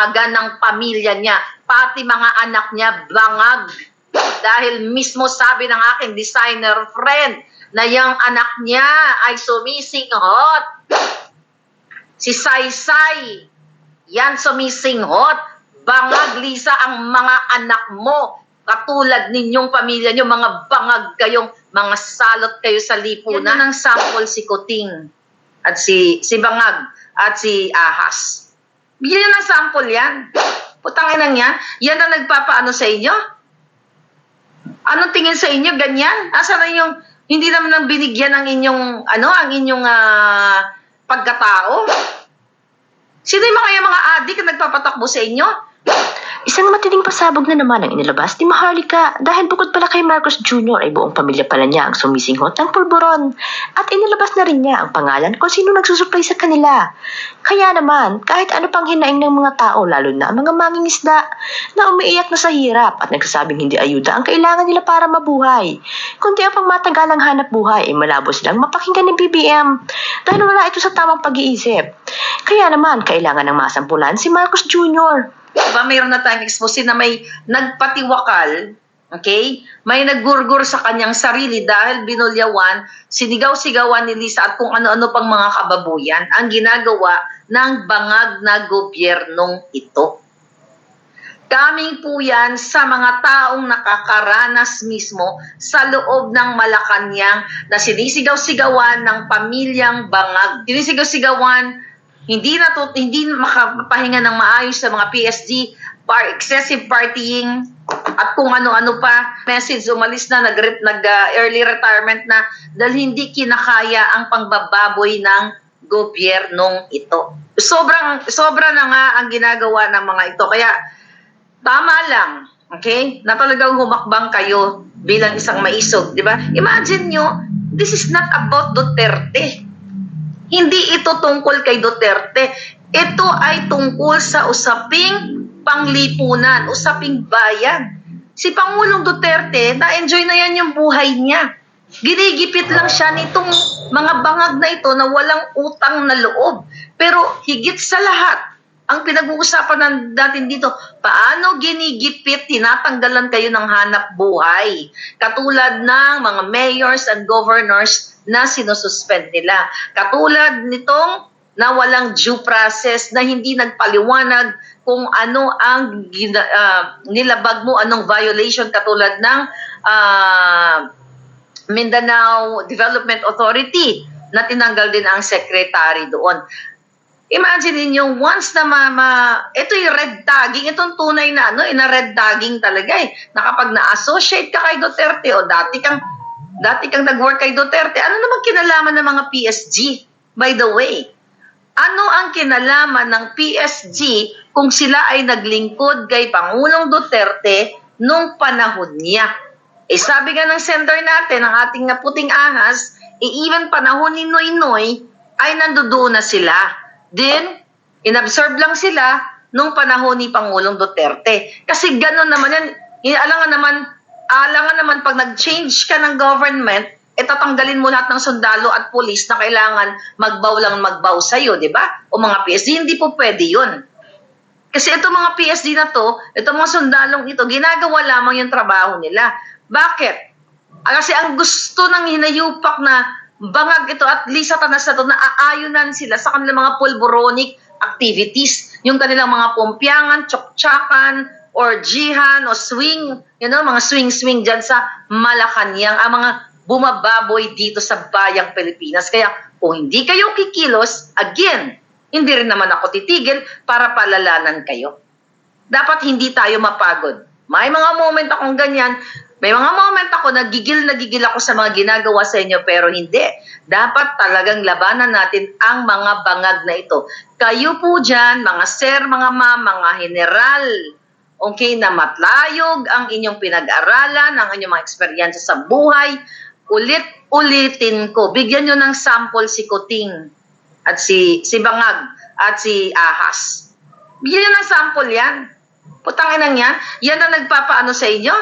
bangagan ng pamilya niya, pati mga anak niya bangag. Dahil mismo sabi ng aking designer friend na yung anak niya ay sumisinghot. Si Saysay, yan sumisinghot. Bangag, Lisa, ang mga anak mo. Katulad ninyong pamilya nyo, mga bangag kayong, mga salot kayo sa lipunan. Yan ang sample si Kuting at si, si Bangag at si Ahas. Bigyan nyo ng sample yan. Putang ina niya, yan ang nagpapaano sa inyo? Anong tingin sa inyo? Ganyan? Asa na yung, hindi naman ang binigyan ng inyong, ano, ang inyong ah, pagkatao? Sino yung mga, yung mga adik na nagpapatakbo sa inyo? Isang matinding pasabog na naman ang inilabas ni Maharlika dahil bukod pala kay Marcos Jr. ay buong pamilya pala niya ang sumisinghot ng pulburon at inilabas na rin niya ang pangalan kung sino nagsusupply sa kanila. Kaya naman, kahit ano pang hinaing ng mga tao lalo na ang mga mangingisda na umiiyak na sa hirap at nagsasabing hindi ayuda ang kailangan nila para mabuhay, kundi ang pangmatagalang hanap buhay ay malabo silang mapakinggan ng BBM dahil wala ito sa tamang pag-iisip. Kaya naman, kailangan ng masampulan si Marcos Jr. Diba, mayroon na tayong expose na may nagpatiwakal, okay? May naggurgur sa kanyang sarili dahil binulyawan, sinigaw-sigawan ni Lisa at kung ano-ano pang mga kababuyan ang ginagawa ng bangag na gobyernong ito. Kaming po yan sa mga taong nakakaranas mismo sa loob ng Malacanang na sinisigaw-sigawan ng pamilyang bangag. Sinisigaw-sigawan hindi na to, hindi makapahinga ng maayos sa mga PSG, par excessive partying, at kung ano-ano pa, message umalis na, nag, nag uh, early retirement na, dahil hindi kinakaya ang pangbababoy ng gobyernong ito. Sobrang, sobra na nga ang ginagawa ng mga ito. Kaya, tama lang, okay, na talagang humakbang kayo bilang isang maisog, di ba? Imagine nyo, this is not about Duterte. Hindi ito tungkol kay Duterte. Ito ay tungkol sa usaping panglipunan, usaping bayan. Si Pangulong Duterte, na-enjoy na yan yung buhay niya. Ginigipit lang siya nitong mga bangag na ito na walang utang na loob. Pero higit sa lahat, ang pinag-uusapan natin dito, paano ginigipit, tinatanggalan kayo ng hanap buhay. Katulad ng mga mayors and governors na sinususpend nila. Katulad nitong na walang due process, na hindi nagpaliwanag kung ano ang uh, nilabag mo, anong violation katulad ng uh, Mindanao Development Authority na tinanggal din ang secretary doon. Imagine niyo once na mama, ito yung red tagging, itong tunay na ano, ina red tagging talaga eh. Na kapag na-associate ka kay Duterte o dati kang dati kang nag-work kay Duterte, ano naman kinalaman ng mga PSG? By the way, ano ang kinalaman ng PSG kung sila ay naglingkod kay Pangulong Duterte nung panahon niya? Eh sabi nga ng center natin, ang ating puting ahas, eh even panahon ni Noy Noy, ay nandoon na sila. Then, inabsorb lang sila nung panahon ni Pangulong Duterte. Kasi gano'n naman yan, alangan naman, alangan naman pag nag-change ka ng government, eh tatanggalin mo lahat ng sundalo at pulis na kailangan magbaw lang magbaw sa'yo, di ba? O mga PSD, hindi po pwede yun. Kasi itong mga PSD na to, itong mga sundalong ito, ginagawa lamang yung trabaho nila. Bakit? Ah, Kasi ang gusto ng hinayupak na bangag ito at least sa tanas na ito na aayunan sila sa kanilang mga pulboronic activities. Yung kanilang mga pumpyangan, tsoktsakan, or jihan, o swing, you know, mga swing-swing dyan sa Malacanang, ang mga bumababoy dito sa bayang Pilipinas. Kaya kung hindi kayo kikilos, again, hindi rin naman ako titigil para palalanan kayo. Dapat hindi tayo mapagod. May mga moment akong ganyan, may mga moment ako na gigil na gigil ako sa mga ginagawa sa inyo pero hindi. Dapat talagang labanan natin ang mga bangag na ito. Kayo po dyan, mga sir, mga ma'am, mga general, okay, na matlayog ang inyong pinag-aralan, ang inyong mga eksperyensya sa buhay, ulit-ulitin ko. Bigyan nyo ng sample si Kuting at si, si Bangag at si Ahas. Bigyan nyo ng sample yan. Putangin na yan. Yan ang nagpapaano sa inyo?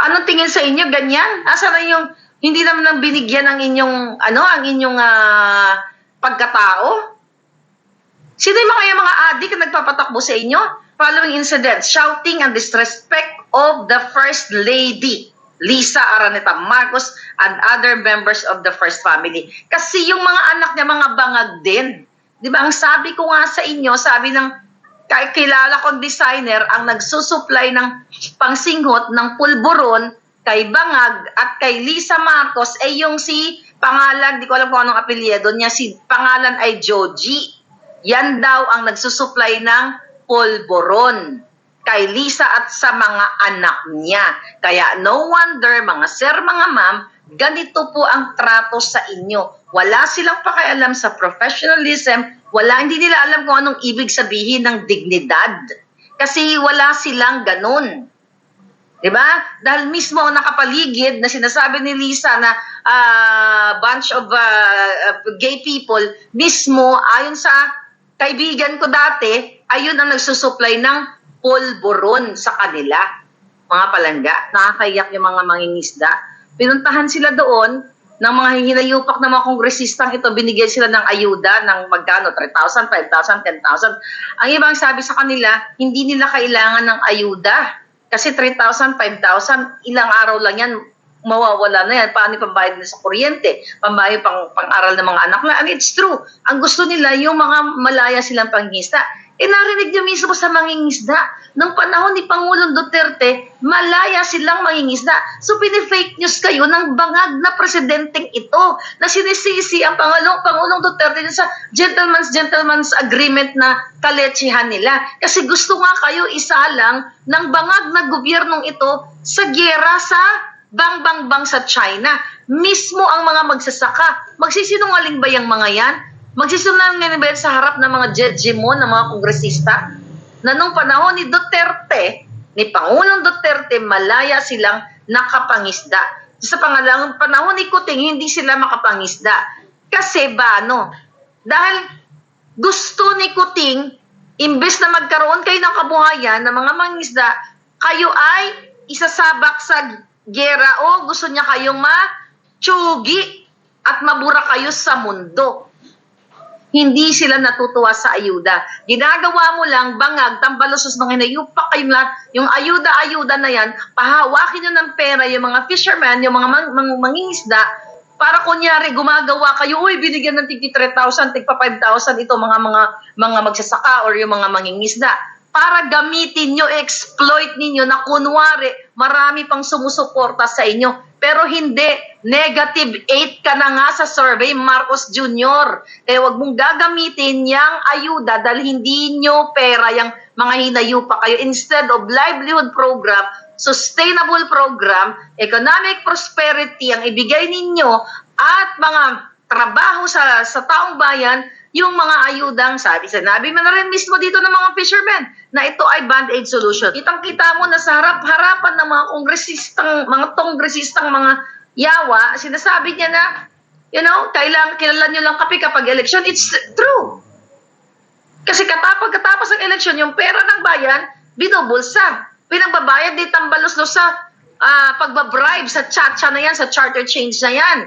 Anong tingin sa inyo? Ganyan? Asa na yung hindi naman ang binigyan ng inyong ano, ang inyong uh, pagkatao? Sino yung mga, yung mga adik na nagpapatakbo sa inyo? Following incident, shouting and disrespect of the First Lady, Lisa Araneta Marcos and other members of the First Family. Kasi yung mga anak niya, mga bangag din. Di ba? Ang sabi ko nga sa inyo, sabi ng kilala kong designer ang nagsusupply ng pangsinghot ng pulburon kay Bangag at kay Lisa Marcos ay yung si pangalan, di ko alam kung anong apelyido niya, si pangalan ay Joji. Yan daw ang nagsusupply ng pulburon kay Lisa at sa mga anak niya. Kaya no wonder, mga sir, mga ma'am, ganito po ang trato sa inyo. Wala silang pakialam sa professionalism, wala, hindi nila alam kung anong ibig sabihin ng dignidad. Kasi wala silang ganun. 'Di ba? Dahil mismo ang nakapaligid na sinasabi ni Lisa na ah, bunch of ah, gay people, mismo ayon sa kaibigan ko dati, ayun ang nagsusupply ng pulburon sa kanila. Mga palangga, nakakaiyak yung mga mangingisda. Pinuntahan sila doon ng mga hinayupak ng mga kongresistang ito, binigyan sila ng ayuda ng magkano, 3,000, 5,000, 10,000. Ang ibang sabi sa kanila, hindi nila kailangan ng ayuda. Kasi 3,000, 5,000, ilang araw lang yan, mawawala na yan. Paano pambayad nila sa kuryente? Pambayad pang, pang-aral ng mga anak na. And it's true. Ang gusto nila, yung mga malaya silang pangingisda. Eh, narinig niyo mismo sa mangingisda. Nung panahon ni Pangulong Duterte, malaya silang mangingisda. So, pinifake news kayo ng bangag na presidenteng ito na sinisisi ang Pangulong, Pangulong Duterte sa gentleman's gentleman's agreement na kaletsihan nila. Kasi gusto nga kayo isalang ng bangag na gobyernong ito sa gyera sa bang bang bang sa China. Mismo ang mga magsasaka. Magsisinungaling ba yung mga yan? Magsisinungaling ba yan sa harap ng mga judge mo, ng mga kongresista? Na nung panahon ni Duterte, ni Pangulong Duterte, malaya silang nakapangisda. Sa pangalang panahon ni Kuting, hindi sila makapangisda. Kasi ba, no? Dahil gusto ni Kuting, imbes na magkaroon kayo ng kabuhayan ng mga mangisda, kayo ay isasabak sa gera o gusto niya kayong matsugi at mabura kayo sa mundo. Hindi sila natutuwa sa ayuda. Ginagawa mo lang, bangag, tambalos, mga hinayupak kayong lahat. Yung ayuda-ayuda na yan, pahawakin nyo ng pera yung mga fishermen, yung mga mang, mang, mangingisda, para kunyari gumagawa kayo, uy, binigyan ng tig 3,000, tig pa 5,000 ito mga mga mga magsasaka or yung mga mangingisda para gamitin nyo, exploit ninyo na kunwari marami pang sumusuporta sa inyo. Pero hindi, negative 8 ka na nga sa survey, Marcos Jr. Kaya wag mong gagamitin yung ayuda dahil hindi nyo pera yung mga hinayupa kayo. Instead of livelihood program, sustainable program, economic prosperity ang ibigay ninyo at mga trabaho sa sa taong bayan, yung mga ayudang sabi, sinabi mo na rin mismo dito ng mga fishermen na ito ay band-aid solution. Kitang-kita mo na sa harap-harapan ng mga kongresistang, mga tongresistang mga yawa, sinasabi niya na, you know, kailang, kilala nyo lang kape kapag election. It's true. Kasi katapag katapos ng eleksyon, yung pera ng bayan, binubulsa. Pinagbabayad di tambalos no sa ah, pagbabribe sa chatcha na yan, sa charter change na yan.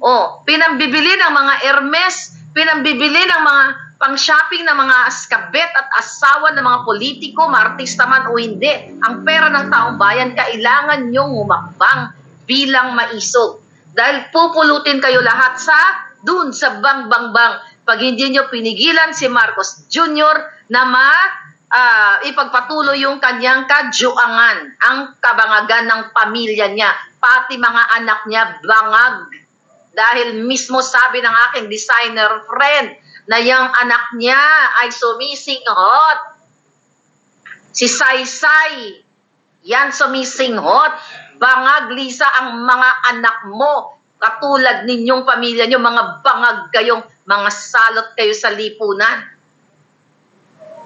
O, pinambibili ng mga Hermes, pinambibili ng mga pang-shopping ng mga askabet at asawa ng mga politiko, maartista man o hindi. Ang pera ng taong bayan, kailangan nyong umakbang bilang maisog. Dahil pupulutin kayo lahat sa dun sa bang bang bang pag hindi nyo pinigilan si Marcos Jr. na ma ah, ipagpatuloy yung kanyang kajuangan, ang kabangagan ng pamilya niya, pati mga anak niya bangag. Dahil mismo sabi ng aking designer friend na yung anak niya ay sumisinghot. Si Saysay, yan sumisinghot. Bangag, Lisa, ang mga anak mo. Katulad ninyong pamilya nyo, mga bangag kayong, mga salot kayo sa lipunan.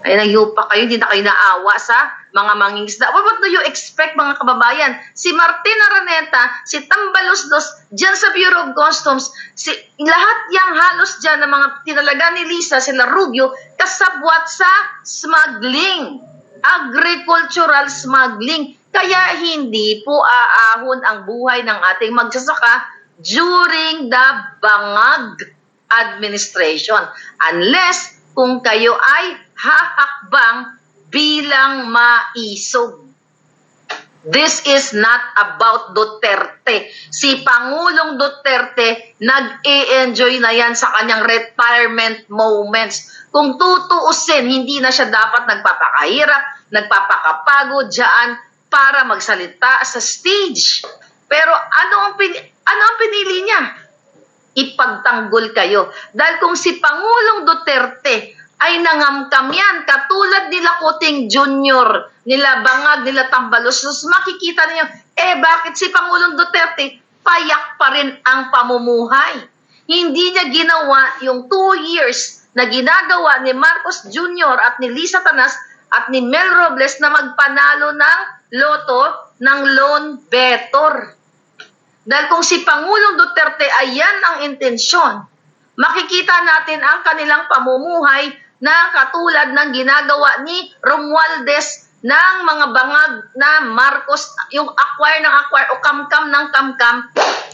Ay, nayupa kayo, hindi na kayo naawa sa mga mangingisda. Well, what do you expect, mga kababayan? Si Martin Araneta, si Tambalos Dos, dyan sa Bureau of Customs, si, lahat yang halos dyan ng mga tinalaga ni Lisa, sila Rubio, kasabwat sa smuggling, agricultural smuggling. Kaya hindi po aahon ang buhay ng ating magsasaka during the bangag administration. Unless kung kayo ay hahakbang bilang maisog. This is not about Duterte. Si Pangulong Duterte nag-e-enjoy na yan sa kanyang retirement moments. Kung tutuusin, hindi na siya dapat nagpapakahirap, nagpapakapagod dyan para magsalita sa stage. Pero ano ang, ano ang pinili niya? Ipagtanggol kayo. Dahil kung si Pangulong Duterte ay nangamkam yan, katulad nila Kuting Junior, nila Bangag, nila Tambalos, makikita niyo, eh bakit si Pangulong Duterte payak pa rin ang pamumuhay? Hindi niya ginawa yung two years na ginagawa ni Marcos Jr. at ni Lisa Tanas at ni Mel Robles na magpanalo ng loto ng loan better. Dahil kung si Pangulong Duterte ay yan ang intensyon, makikita natin ang kanilang pamumuhay na katulad ng ginagawa ni Romualdez ng mga bangag na Marcos, yung acquire ng acquire o kamkam ng kamkam,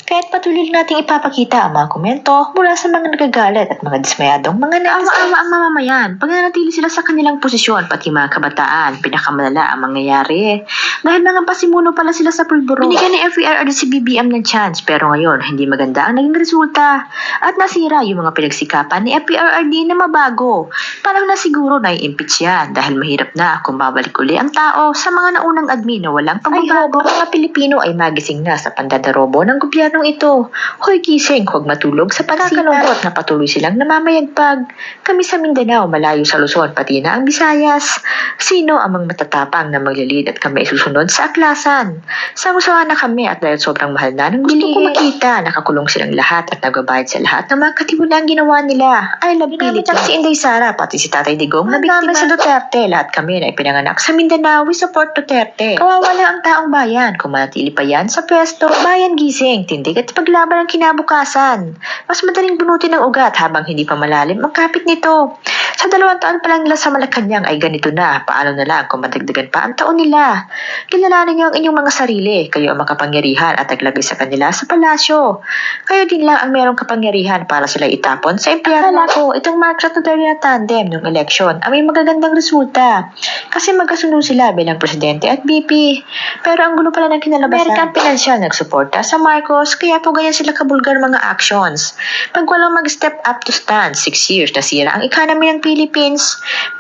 Kahit patuloy nating ipapakita ang mga komento mula sa mga nagagalit at mga dismayadong mga naawa-awa ang mamamayan pag nanatili sila sa kanilang posisyon pati mga kabataan, pinakamalala ang mangyayari. Dahil mga pasimuno pala sila sa pulburo. Binigyan ni FERRD si BBM ng chance pero ngayon hindi maganda ang naging resulta at nasira yung mga pinagsikapan ni FERRD na mabago. Parang na siguro na impeach yan dahil mahirap na kung babalik ang tao sa mga naunang admin na walang pagbabago. Ay, mga Pilipino ay magising na sa pandadarobo ng gobyernong ito. Hoy gising, huwag matulog sa pagkakalungkot na patuloy silang namamayagpag. Kami sa Mindanao, malayo sa Luzon, pati na ang Visayas. Sino ang mga matatapang na maglalid at kami susunod sa aklasan? Sangusahan na kami at dahil sobrang mahal na ng gusto ko makita, nakakulong silang lahat at nagbabayad sa lahat ng mga katiwalang ginawa nila. I love Philippines. si Inday Sara, pati si Tatay Digong na biktima sa Duterte. Lahat kami na ipinanganak sa Mindanao, we support Duterte. Kawawa lang ang taong bayan. Kung manatili pa yan sa pwesto, bayan gising, tindig at paglaban ang kinabukasan. Mas madaling bunutin ng ugat habang hindi pa malalim ang kapit nito. Sa dalawang taon pa lang nila sa Malacanang ay ganito na. Paano na lang kung madagdagan pa ang taon nila? Kilalanin niyo ang inyong mga sarili. Kayo ang makapangyarihan at naglagay sa kanila sa palasyo. Kayo din lang ang merong kapangyarihan para sila itapon sa empleyado. Akala ko, itong Marcos at Duterte na tandem ng eleksyon ay may magagandang resulta. Kasi magkasunod sila bilang presidente at VP. Pero ang gulo pala ng kinalabasan. American Financial nagsuporta sa Marcos kaya po ganyan sila kabulgar mga actions. Pag walang mag-step up to stand, six years nasira ang economy ng Philippines.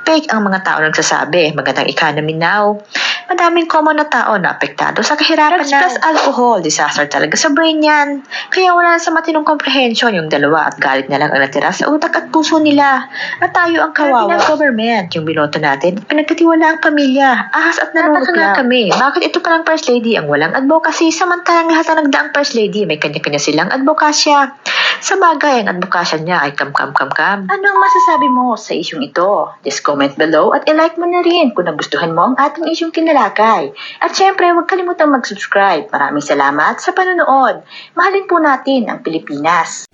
Fake ang mga tao nagsasabi, magandang economy now. Madaming common na tao na apektado sa kahirapan now. Plus alcohol, disaster talaga sa brain yan. Kaya wala na sa matinong comprehension yung dalawa at galit na lang ang natira sa utak at puso nila. At tayo ang kawawa. ng government, yung binoto natin, pinagkatiwala ang pamilya, ahas at nanunod nga kami. Bakit ito palang first lady ang walang advocacy samantalang lahat ng nagdaang first lady may kanya-kanya silang advokasya. Sa bagay, ang advokasya niya ay kam-kam-kam-kam. Ano ang masasabi mo sa isyong ito? Just comment below at i-like mo na rin kung nagustuhan mo ang ating isyong tinalakay. At syempre, huwag kalimutang mag-subscribe. Maraming salamat sa panonood. Mahalin po natin ang Pilipinas.